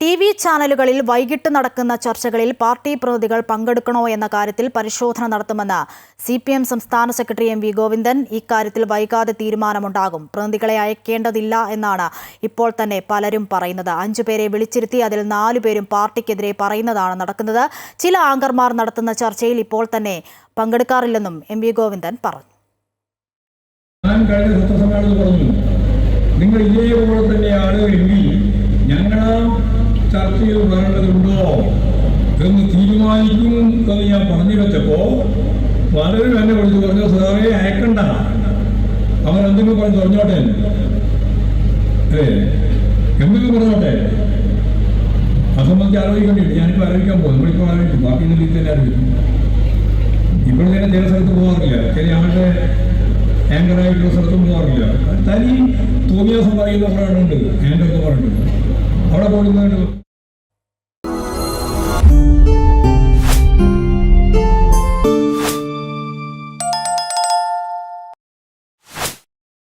T V ചാനലുകളിൽ വൈകിട്ട് നടക്കുന്ന ചർച്ചകളിൽ പാർട്ടി പ്രതിനിധികൾ പങ്കെടുക്കണോ എന്ന കാര്യത്തിൽ പരിശോധന നടത്തുമെന്ന് സി പി എം സംസ്ഥാന സെക്രട്ടറി എം വി ഗോവിന്ദൻ ഇക്കാര്യത്തിൽ വൈകാതെ തീരുമാനമുണ്ടാകും. പ്രതിനിധികളെ അയക്കേണ്ടതില്ല എന്നാണ് ഇപ്പോൾ തന്നെ പലരും പറയുന്നത്. അഞ്ചു പേരെ വിളിച്ചിരുത്തി അതിൽ നാലുപേരും പാർട്ടിക്കെതിരെ പറയുന്നതാണ് നടക്കുന്നത്. ചില ആങ്കർമാർ നടത്തുന്ന ചർച്ചയിൽ ഇപ്പോൾ തന്നെ പങ്കെടുക്കാറില്ലെന്നും എം വി ഗോവിന്ദൻ പറഞ്ഞു. പറഞ്ഞു നിങ്ങൾ ഇതേപോലെ തന്നെയാണ് ചർച്ചയിൽ വരേണ്ടതുണ്ടോ എന്ന് തീരുമാനിക്കും എന്ന് ഞാൻ പറഞ്ഞു വെച്ചപ്പോ പലരും എന്നെ വിളിച്ചു പറഞ്ഞു സാറേ അയക്കണ്ട. അവർ എന്തെങ്കിലും പറഞ്ഞു പറഞ്ഞോട്ടെ. ഏ എന്തെങ്കിലും പറഞ്ഞോട്ടെ? അസംബന്ധിച്ച് സംബന്ധിച്ച് ആലോചിക്കേണ്ടിട്ട് ഞാനിപ്പോൾ ആലോചിക്കാൻ പോകും നമ്മളിപ്പോൾ ആലോചിക്കും. ബാക്കി തന്നെ ആലോചിക്കും ഇവിടെ തന്നെ ചില സ്ഥലത്ത് പോകാറില്ല. ചില ആളുടെ ആങ്കറായിട്ടുള്ള സ്ഥലത്തും പോകാറില്ല. തനി തോന്നിയാസം പറയുന്ന കുറേ ആളുണ്ട് ആങ്കർ എന്ന് പറഞ്ഞിട്ട് അവിടെ പോകുന്നതിന്